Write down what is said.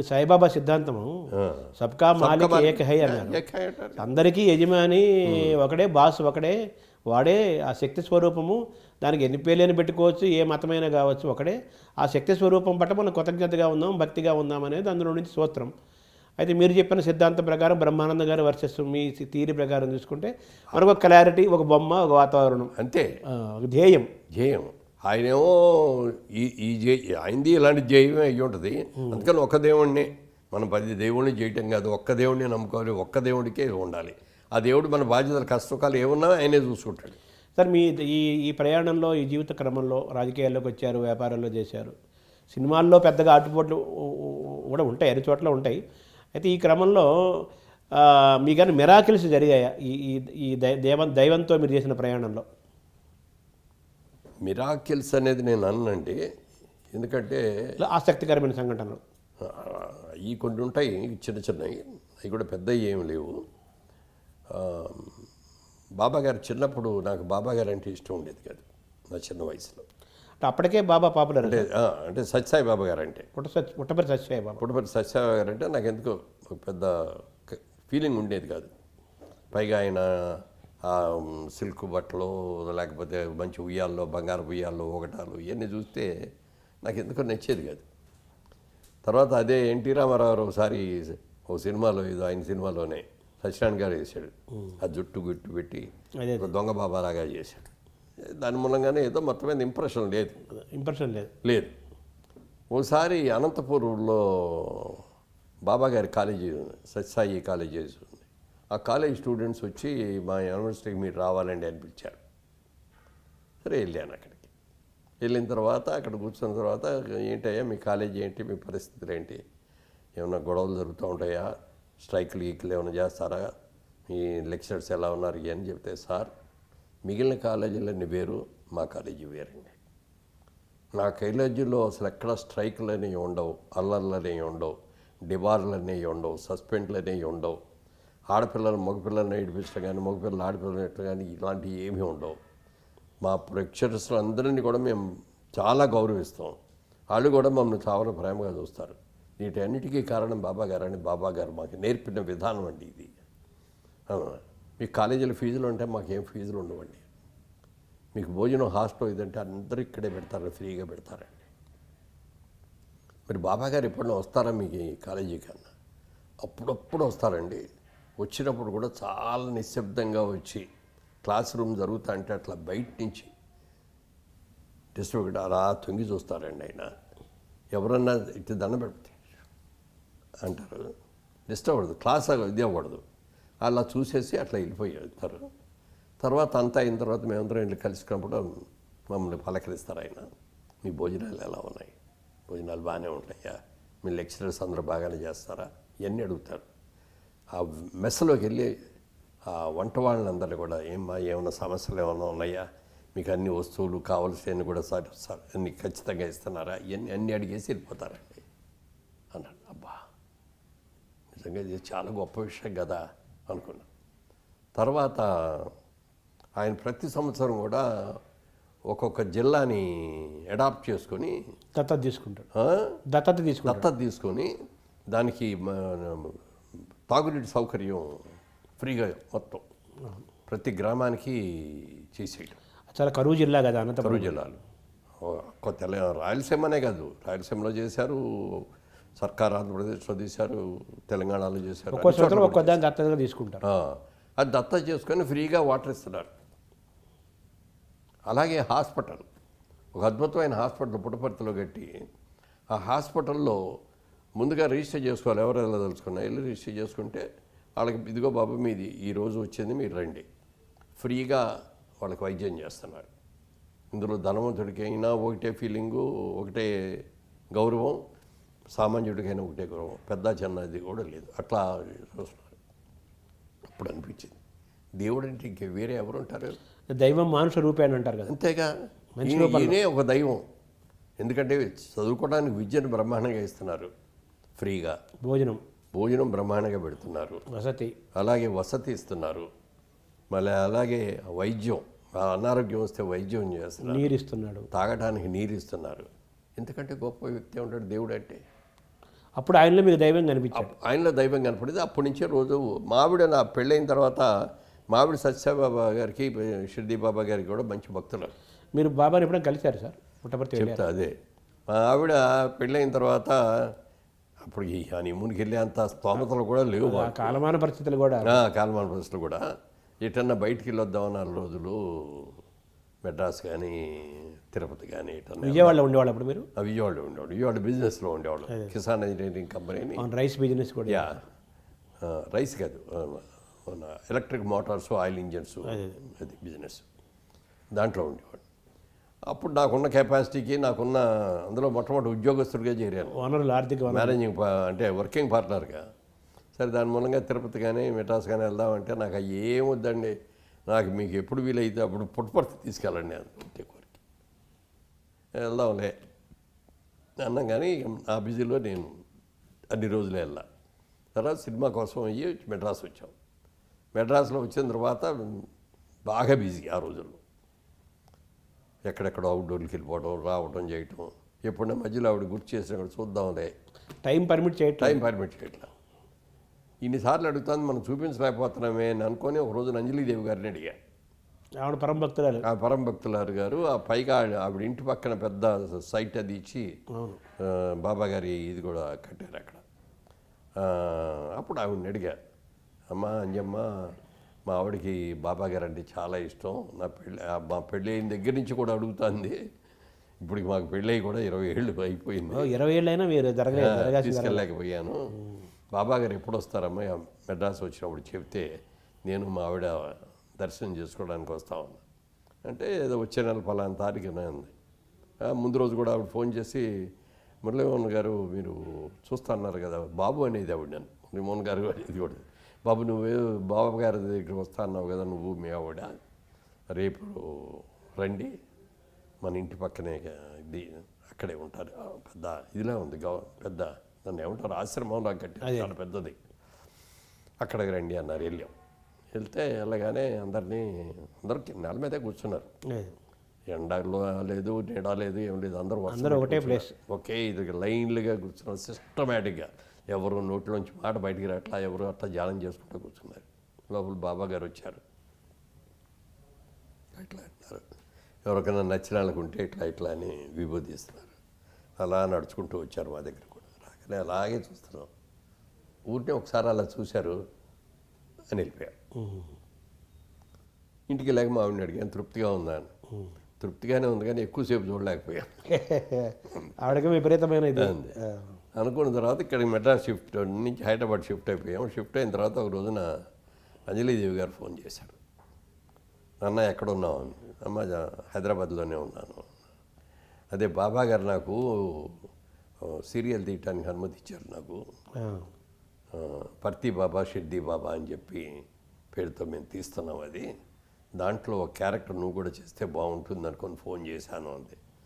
ఇప్పుడు సాయిబాబా సిద్ధాంతము సబ్కా మాలిక్ ఏక హై అన్నారు. అందరికీ యజమాని ఒకడే బాస్ ఒకడే వాడే ఆ శక్తి స్వరూపము. దానికి ఎన్ని పేర్లని పెట్టుకోవచ్చు ఏ మతమైనా కావచ్చు ఒకడే. ఆ శక్తి స్వరూపం పట్ల మనం కృతజ్ఞతగా ఉందాం భక్తిగా ఉందాం అనేది అందులో నుంచి సూత్రం అయితే మీరు చెప్పిన సిద్ధాంతం ప్రకారం బ్రహ్మానంద గారు వర్సెస్ మీ థీరీ ప్రకారం చూసుకుంటే మనకు ఒక క్లారిటీ ఒక బొమ్మ ఒక వాతావరణం. అంతే. ధ్యేయం. జయం ఆయనేమో ఈ ఈ జై ఆయనది ఇలాంటి జయమే అయ్యి ఉంటుంది. అందుకని ఒక్క దేవుణ్ణి మనం పది దేవుణ్ణి చేయటం కాదు ఒక్క దేవుణ్ణి నమ్ముకోవాలి ఒక్క దేవుడికే ఉండాలి. ఆ దేవుడు మన బాధ్యతలు కష్టకాలు ఏమున్నా ఆయనే చూసుకుంటాడు. సార్ మీ ఈ ఈ ప్రయాణంలో ఈ జీవిత క్రమంలో రాజకీయాల్లోకి వచ్చారు వ్యాపారాల్లో చేశారు. సినిమాల్లో పెద్దగా ఆటుపోట్లు కూడా ఉంటాయి అన్ని చోట్ల ఉంటాయి. అయితే ఈ క్రమంలో మీ మీకన్నా మిరాకిల్స్ జరిగాయా? ఈ ఈ దైవం దై- దైవంతో మీరు చేసిన ప్రయాణంలో? మిరాకిల్స్ అనేది నేను అన్నండి. ఎందుకంటే ఆసక్తికరమైన సంఘటనలు. ఈ కొన్ని ఉంటాయి చిన్న చిన్నవి. అవి కూడా పెద్దవి ఏమి లేవు. బాబా గారు చిన్నప్పుడు నాకు బాబా గారు అంటే ఇష్టం ఉండేది కాదు నా చిన్న వయసులో. అంటే అప్పటికే బాబా పాపులర్ అంటే అంటే సత్యసాయి బాబా గారు అంటే. పుట్ట పుట్టపరి సత్యసాయి బాబా. పుట్టపర్తి సత్యసాయి గారు అంటే నాకు ఎందుకో ఒక పెద్ద ఫీలింగ్ ఉండేది కాదు. పైగా ఆయన సిల్క్ బట్టలు లేకపోతే మంచి ఉయ్యాల్లో బంగారు ఉయ్యాల్లో ఒకటాలు ఇవన్నీ చూస్తే నాకు ఎందుకో నచ్చేది కాదు. తర్వాత అదే ఎన్టీ రామారావు ఒకసారి ఓ సినిమాలో ఏదో ఆయన సినిమాలోనే సత్యనారాయణ గారు వేశాడు ఆ జుట్టు గుట్టు పెట్టి ఒక దొంగ బాబా లాగా చేశాడు. దాని మూలంగానే ఏదో మొత్తం మీద ఇంప్రెషన్ లేదు. ఇంప్రెషన్ లేదు. లేదు. ఓసారి అనంతపురంలో బాబా గారి కాలేజీ సత్యసాయి కాలేజీ ఆ కాలేజ్ స్టూడెంట్స్ వచ్చి మా యూనివర్సిటీకి మీరు రావాలండి అని పిలిచారు. సరే వెళ్ళాను అక్కడికి. వెళ్ళిన తర్వాత అక్కడ కూర్చున్న తర్వాత ఏంటయ్యా మీ కాలేజ్ ఏంటి మీ పరిస్థితులు ఏంటి? ఏమైనా గొడవలు జరుగుతూ ఉంటాయా? స్ట్రైక్లు గీకులు ఏమైనా చేస్తారా? మీ లెక్చరర్స్ ఎలా ఉన్నారు? అని చెప్తే సార్ మిగిలిన కాలేజీలన్నీ వేరు మా కాలేజీ వేరండి. నా కాలేజీలో అసలు ఎక్కడ స్ట్రైక్లు అనేవి ఉండవు అల్లర్లు అనేవి ఉండవు డిబార్లు అనేవి ఉండవు సస్పెండ్లు అనేవి ఉండవు ఆడపిల్లలు మగపిల్లల్ని ఏడిపించడం కానీ మగపిల్లలు ఆడపిల్లలు ఎట్టడం కానీ ఇలాంటివి ఏమీ ఉండవు. మా లెక్చరర్స్ అందరినీ కూడా మేము చాలా గౌరవిస్తాం. వాళ్ళు కూడా మమ్మల్ని చాలా ప్రేమగా చూస్తారు. వీటన్నిటికీ కారణం బాబా గారు అని బాబా గారు మాకు నేర్పిన విధానం అండి ఇది. మీకు మీ కాలేజీలో ఫీజులు ఉంటే మాకేం ఫీజులు ఉండవండి. మీకు భోజనం హాస్టల్ ఇదంటే అందరూ ఇక్కడే పెడతారు ఫ్రీగా పెడతారండి. మరి బాబా గారు ఎప్పుడన్నా వస్తారా మీకు ఈ కాలేజీ కన్నా అప్పుడప్పుడు వస్తారండి. వచ్చినప్పుడు కూడా చాలా నిశ్శబ్దంగా వచ్చి క్లాస్ రూమ్ జరుగుతా అంటే అట్లా బయట నుంచి డిస్ట్రిబ్యూట్ అలా తొంగి చూస్తారండి ఆయన. ఎవరన్నా ఇటు దండ పెడితే అంటారు. డిస్టర్బ్ అవ్వదు క్లాస్ ఇది అవ్వడదు అలా చూసేసి అట్లా వెళ్ళిపోయి వెళ్తారు. తర్వాత అంతా అయిన తర్వాత మేమందరం ఇంట్లో కలిసినప్పుడు మమ్మల్ని పలకరిస్తారు ఆయన. మీ భోజనాలు ఎలా ఉన్నాయి? భోజనాలు బాగానే ఉంటాయా? మీ లెక్చరర్స్ అందరూ బాగానే చేస్తారా? ఇవన్నీ అడుగుతారు. ఆ మెస్లోకి వెళ్ళి ఆ వంట వాళ్ళందరినీ కూడా ఏమ్మా ఏమైనా సమస్యలు ఏమైనా ఉన్నాయా? మీకు అన్ని వస్తువులు కావలసినవి కూడా సార్ సార్ అన్ని ఖచ్చితంగా ఇస్తున్నారా? ఇవన్నీ అన్నీ అడిగేసి వెళ్ళిపోతారండి అన్నాడు. అబ్బా నిజంగా ఇది చాలా గొప్ప విషయం కదా అనుకున్నా తర్వాత ఆయన ప్రతి సంవత్సరం కూడా ఒక్కొక్క జిల్లాని అడాప్ట్ చేసుకొని దత్తత తీసుకుంటాడు. ఆ, దత్తత తీసుకుంటాడు. దత్తత తీసుకొని దానికి తాగునీటి సౌకర్యం ఫ్రీగా మొత్తం ప్రతి గ్రామానికి చేసేయడం. చాలా కరువు జిల్లా కదా అనంతపురం. కరువు జిల్లాలు. కొత్త రాయలసీమనే కాదు. రాయలసీమలో చేశారు సర్కార్ ఆంధ్రప్రదేశ్లో తీశారు తెలంగాణలో చేశారు. ఒక్కో చోట్ల ఒక్కో దాన్ని దత్తతగా తీసుకుంటారు. అది దత్త చేసుకొని ఫ్రీగా వాటర్ ఇస్తున్నారు. అలాగే హాస్పిటల్. ఒక అద్భుతమైన హాస్పిటల్ పుట్టపర్తిలో కట్టి ఆ హాస్పిటల్లో ముందుగా రిజిస్టర్ చేసుకోవాలి. ఎవరు వెళ్ళదలుచుకున్నా వెళ్ళి రిజిస్టర్ చేసుకుంటే వాళ్ళకి ఇదిగో బాబు మీది ఈ రోజు వచ్చింది మీరు రండి. ఫ్రీగా వాళ్ళకి వైద్యం చేస్తున్నారు. ఇందులో ధనవంతుడికి అయినా ఒకటే ఫీలింగు ఒకటే గౌరవం సామాన్యుడికైనా ఒకటే గౌరవం. పెద్ద చిన్నది కూడా లేదు. అట్లా చూస్తున్నారు. అప్పుడు అనిపించింది. దేవుడు అంటే ఇంక వేరే ఎవరు ఉంటారు? దైవం మానుష రూపేణ అంటారు కదా. అంతేగా? ఈయనే ఒక దైవం. ఎందుకంటే చదువుకోవడానికి విద్యను బ్రహ్మాండంగా ఇస్తున్నారు. ఫ్రీగా. భోజనం. భోజనం బ్రహ్మాండంగా పెడుతున్నారు. వసతి. అలాగే వసతి ఇస్తున్నారు. మళ్ళీ అలాగే వైద్యం అనారోగ్యం వస్తే వైద్యం చేస్తున్నారు. నీరు ఇస్తున్నాడు తాగడానికి నీరు ఇస్తున్నారు ఎందుకంటే గొప్ప వ్యక్తి ఉంటాడు దేవుడు అంటే? అప్పుడు ఆయనలో మీకు దైవం కనిపించాడు. ఆయనలో దైవం కనపడింది. అప్పటి నుంచే రోజు మావిడ నా పెళ్ళైన తర్వాత మావిడ సత్యబాబా గారికి షిర్దీ బాబా గారికి కూడా మంచి భక్తులు. మీరు బాబాని ఎప్పుడైనా కలిశారు సార్? పుట్టపర్తి చెప్తా అదే. మా ఆవిడ పెళ్ళైన తర్వాత అప్పుడు ఈ హనీమూన్కి వెళ్ళే అంత స్తోమతలు కూడా లేవు కాలమాన పరిస్థితులు కూడా. కాలమాన బస్సులు కూడా. ఎటన్నా బయటికి వెళ్ళొద్దామని నాలుగు రోజులు మెడ్రాస్ కానీ తిరుపతి కానీ ఎటన్నా విజయవాడలో ఉండేవాళ్ళు అప్పుడు మీరు? విజయవాడలో ఉండేవాడు విజయవాడ బిజినెస్లో ఉండేవాడు కిసాన్ ఇంజనీరింగ్ కంపెనీని రైస్ బిజినెస్ కూడా. యా. రైస్ కాదు మన ఎలక్ట్రిక్ మోటార్స్ ఆయిల్ ఇంజన్స్ అది. బిజినెస్ దాంట్లో ఉండేవాడు అప్పుడు నాకున్న కెపాసిటీకి నాకున్న అందులో మొట్టమొదటి ఉద్యోగస్తుడిగా చేరాను. వనరులు ఆర్థిక మేనేజింగ్ అంటే వర్కింగ్ పార్ట్నర్గా సరే దాని మూలంగా తిరుపతి కానీ మెటాస్ కానీ వెళ్దామంటే నాకు అవి ఏం వద్దండి? నాకు మీకు ఎప్పుడు వీలైతే అప్పుడు పుట్టపర్తి తీసుకెళ్ళండి అంతే కోరిక. వెళ్దాంలే. అన్నాం కానీ ఆ బిజీలో నేను అన్ని రోజులు వెళ్ళా. తర్వాత సినిమా కోసం అయ్యి మెడ్రాస్ వచ్చాం. మెడ్రాస్లో వచ్చిన తర్వాత బాగా బిజీ ఆ రోజుల్లో. ఎక్కడెక్కడ అవుట్డోర్కి వెళ్ళిపోవడం రావడం చేయటం. ఎప్పుడైనా మధ్యలో ఆవిడ గుర్తు చేసినప్పుడు చూద్దాంలే. టైం పర్మిట్ చేయట్లేదు. టైం పర్మిట్ చేయట్లా. ఇన్నిసార్లు అడుగుతాను మనం చూపించలేకపోతున్నామే అని అనుకొని ఒక రోజు అంజలీదేవి గారిని అడిగా. ఆవిడ పరమ భక్తురాలు. ఆ పరం భక్తులారు గారు ఆ పైగా ఆవిడ ఇంటి పక్కన పెద్ద సైట్ అది ఇచ్చి బాబా గారి ఇది కూడా కట్టారు అక్కడ. అప్పుడు ఆవిడని అడిగా అమ్మ అంజమ్మ మా ఆవిడకి బాబా గారు అంటే చాలా ఇష్టం. నా పెళ్ళి మా పెళ్ళి అయిన దగ్గర నుంచి కూడా అడుగుతుంది. ఇప్పుడు మాకు పెళ్ళి అయి కూడా ఇరవై ఏళ్ళు అయిపోయింది. ఇరవై ఏళ్ళైనా మీరు జరగలేదు జరగాల్సింది తీసుకెళ్ళలేకపోయాను. బాబా గారు ఎప్పుడు వస్తారమ్మా మెడ్రాస్ వచ్చినప్పుడు చెప్తే నేను మా ఆవిడ దర్శనం చేసుకోవడానికి వస్తామన్నా అంటే ఏదో వచ్చే నెల పలానా తారీఖున ఉంది. ముందు రోజు కూడా ఆవిడ ఫోన్ చేసి మురళీమోహన్ గారు మీరు చూస్తా అన్నారు కదా బాబు అనేది ఆవిడ. నన్ను మురళీమోహన్ గారు అనేది కూడా. బాబు నువ్వే బాబా గారి దగ్గరికి వస్తా అన్నావు కదా నువ్వు మీ ఆవిడ. రేపు రండి మన ఇంటి పక్కనే ఇది అక్కడే ఉంటారు. పెద్ద ఇదిలా ఉంది గవ పెద్ద దాన్ని ఏమంటారు ఆశ్రమంలో కట్టి చాలా పెద్దది. అక్కడికి రండి అన్నారు వెళ్ళాం. వెళ్తే వెళ్ళగానే అందరినీ అందరికి నెల మీదే కూర్చున్నారు. ఎండలో లేదు నీడ లేదు ఏం లేదు అందరూ అందరూ ఒకటే ప్లేస్. ఒకే ఇది లైన్లుగా కూర్చున్నారు సిస్టమేటిక్గా ఎవరు నోట్లోంచి మాట బయటికి రాట్లా ఎవరు అట్లా ధ్యానం చేసుకుంటూ కూర్చున్నారు. లోపల బాబా గారు వచ్చారు. ఇట్లా అంటున్నారు. ఎవరికైనా నచ్చిన వాళ్ళకు ఉంటే ఇట్లా ఇట్లా అని విభూతిస్తున్నారు అలా నడుచుకుంటూ వచ్చారు మా దగ్గర కూడా. రాగానే అలాగే చూస్తున్నాం. ఊరినే ఒకసారి అలా చూశారు అని వెళ్ళిపోయారు. ఇంటికి వెళ్ళాక మా ఆవిడని అడిగాను తృప్తిగా ఉందా అని. తృప్తిగానే ఉంది కానీ ఎక్కువసేపు చూడలేకపోయాను. ఆవిడకి విపరీతమైన ఇది. అనుకున్న తర్వాత ఇక్కడ మెడ్రాస్ షిఫ్ట్ నుంచి హైదరాబాద్ షిఫ్ట్ అయిపోయాం షిఫ్ట్ అయిన తర్వాత ఒక రోజున అంజలీదేవి గారు ఫోన్ చేశారు అన్న ఎక్కడ ఉన్నావు అని. అమ్మ హైదరాబాద్లోనే ఉన్నాను. అదే బాబా గారు నాకు సీరియల్ తీయటానికి అనుమతి ఇచ్చారు నాకు. పర్తి బాబా షిర్ది బాబా అని చెప్పి పేరుతో మేము తీస్తున్నాం అది. దాంట్లో ఒక క్యారెక్టర్ నువ్వు కూడా చేస్తే బాగుంటుంది అనుకొని ఫోన్ చేశాను అంది.